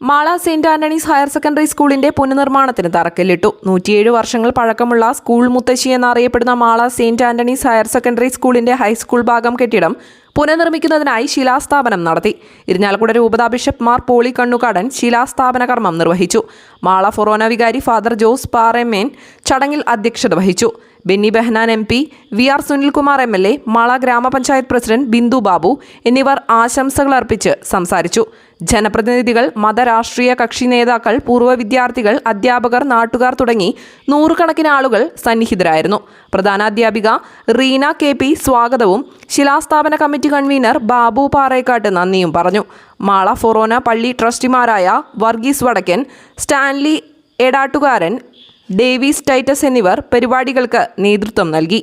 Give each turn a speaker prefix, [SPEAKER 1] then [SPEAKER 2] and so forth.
[SPEAKER 1] Mala Saint Antony's higher secondary സ്കൂളിന്റെ പുനർനിർമ്മാണത്തിന് തറക്കല്ലിട്ടു. നൂറ്റിയേഴ് വർഷങ്ങൾ പഴക്കമുള്ള സ്കൂൾ മുത്തശ്ശി എന്നറിയപ്പെടുന്ന Mala Saint Antony's higher secondary സ്കൂളിന്റെ ഹൈസ്കൂൾ ഭാഗം കെട്ടിടം പുനർനിർമ്മിക്കുന്നതിനായി ശിലാസ്ഥാപനം നടത്തി. ഇരിഞ്ഞാലക്കുട രൂപതാ ബിഷപ്പ് മാർ പോളി കണ്ണുകാടൻ ശിലാസ്ഥാപന കർമ്മം നിർവഹിച്ചു. മാള ഫൊറോന വികാരി ഫാദർ ജോസ് പാറേമേൻ ചടങ്ങിൽ അധ്യക്ഷത വഹിച്ചു. Benny Behanan M P V R Sunilkumar M L A Mala ഗ്രാമപഞ്ചായത്ത് പ്രസിഡന്റ് ബിന്ദു ബാബു എന്നിവർ ആശംസകൾ അർപ്പിച്ച് സംസാരിച്ചു. ജനപ്രതിനിധികൾ മതരാഷ്ട്രീയ കക്ഷി നേതാക്കൾ പൂർവ വിദ്യാർത്ഥികൾ അധ്യാപകർ നാട്ടുകാർ തുടങ്ങി നൂറുകണക്കിന് ആളുകൾ സന്നിഹിതരായിരുന്നു. പ്രധാനാധ്യാപിക റീന കെ പി സ്വാഗതവും ശിലാസ്ഥാപന കമ്മിറ്റി കൺവീനർ ബാബു പാറേക്കാട്ട് നന്ദിയും പറഞ്ഞു. മാള ഫൊറോന പള്ളി ട്രസ്റ്റിമാരായ വർഗീസ് വടക്കൻ സ്റ്റാൻലി എടാട്ടുകാരൻ ഡേവിസ് ടൈറ്റസ് എന്നിവർ പരിപാടികൾക്ക് നേതൃത്വം നൽകി.